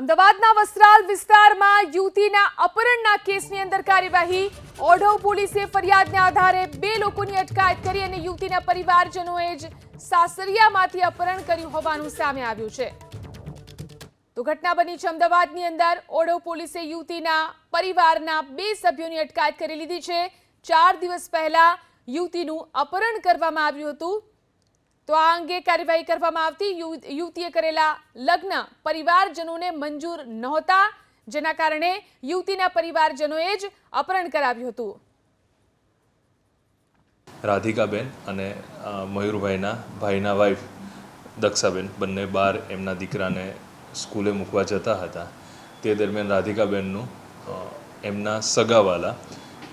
અમદાવાદના વસ્ત્રાલ વિસ્તારમાં યુવતીના અપહરણના કેસની અંદર કાર્યવાહી. ઓઢવ પોલીસે ફરિયાદના આધારે બે લોકોની અટકાયત કરી અને યુવતીના પરિવારજનોએ જ સાસરિયામાંથી અપહરણ કર્યું હોવાનું સામે આવ્યું છે. તો ઘટના બની છે અમદાવાદની અંદર. ઓઢવ પોલીસે યુવતીના પરિવારના બે સભ્યોની અટકાયત કરી લીધી છે. ચાર દિવસ પહેલા યુવતીનું અપહરણ કરવામાં આવ્યું હતું. તો આ અંગે કાર્યવાહી કરવામાં આવતી યુવતીએ કરેલા લગ્ન પરિવારજનોને મંજૂર નહોતા, જેના કારણે યુવતીના પરિવારજનોએ જ અપહરણ કરાવ્યું હતું. રાધિકાબેન અને મયુરભાઈના ભાઈના વાઈફ દક્ષાબેન બંને બાર એમના દીકરાને સ્કૂલે મૂકવા જતા હતા. તે દરમિયાન રાધિકાબેનનું એમના સગાવાલા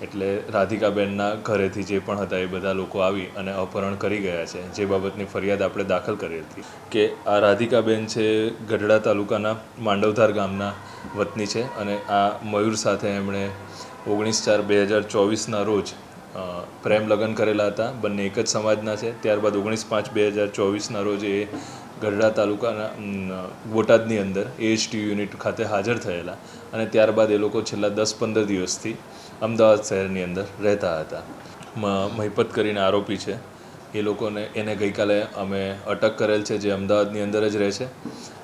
એટલે રાધિકાબેનના ઘરેથી જે પણ હતા એ બધા લોકો આવી અને અપહરણ કરી ગયા છે. જે બાબતની ફરિયાદ આપણે દાખલ કરી હતી કે આ રાધિકાબેન છે ગઢડા તાલુકાના માંડવધાર ગામના વતની છે અને આ મયુર સાથે એમણે ઓગણીસ ચાર બે હજાર ચોવીસના રોજ પ્રેમ લગ્ન કરેલા હતા. બંને એક જ સમાજના છે. ત્યારબાદ ઓગણીસ પાંચ બે હજાર ચોવીસના રોજ એ ગઢડા તાલુકાના બોટાદની અંદર એએચટી યુનિટ ખાતે હાજર થયેલા અને ત્યારબાદ એ લોકો છેલ્લા દસ પંદર દિવસથી અમદાવાદ શહેરની અંદર રહેતા હતા. મહિપત કરીને આરોપી છે. એ લોકોને, એને ગઈકાલે અમે અટક કરેલ છે, જે અમદાવાદની અંદર જ રહે છે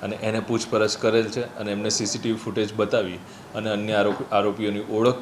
અને એને પૂછપરછ કરેલ છે અને એમને સીસીટીવી ફૂટેજ બતાવી અને અન્ય આરોપ, આરોપીઓની ઓળખ